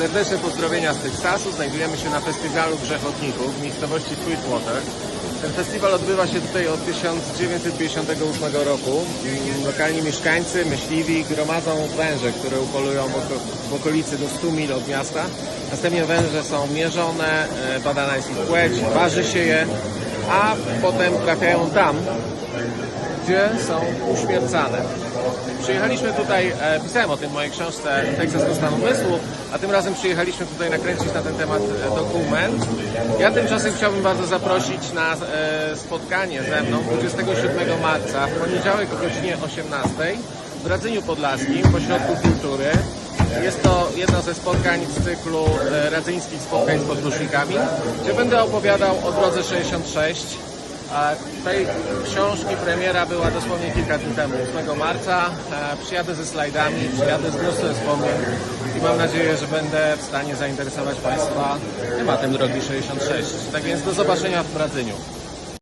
Serdeczne pozdrowienia z Teksasu. Znajdujemy się na festiwalu Grzechotników w miejscowości Sweetwater. Ten festiwal odbywa się tutaj od 1958 roku. Mm, Lokalni mieszkańcy, myśliwi gromadzą węże, które upolują w oko- w okolicy do 100 mil od miasta. Następnie węże są mierzone, e, badana jest ich płeć, waży się je, a potem trafiają tam, gdzie są uśmiercane. Przyjechaliśmy tutaj, e, pisałem o tym w mojej książce Teksas do umysłu, a tym razem przyjechaliśmy tutaj nakręcić na ten temat e, dokument. Ja tymczasem chciałbym bardzo zaprosić na e, spotkanie ze mną 27 marca w poniedziałek o godzinie 18 w Radzyniu Podlaskim, w Ośrodku Kultury. Jest to jedno ze spotkań z cyklu e, radzyńskich spotkań z podróżnikami, gdzie będę opowiadał o drodze 66, a tej książki premiera była dosłownie kilka dni temu, 8 marca. E, Przyjadę ze slajdami, przyjadę z mnóstwem wspomnień i mam nadzieję, że będę w stanie zainteresować Państwa tematem drogi 66. Tak więc do zobaczenia w Bradzyniu.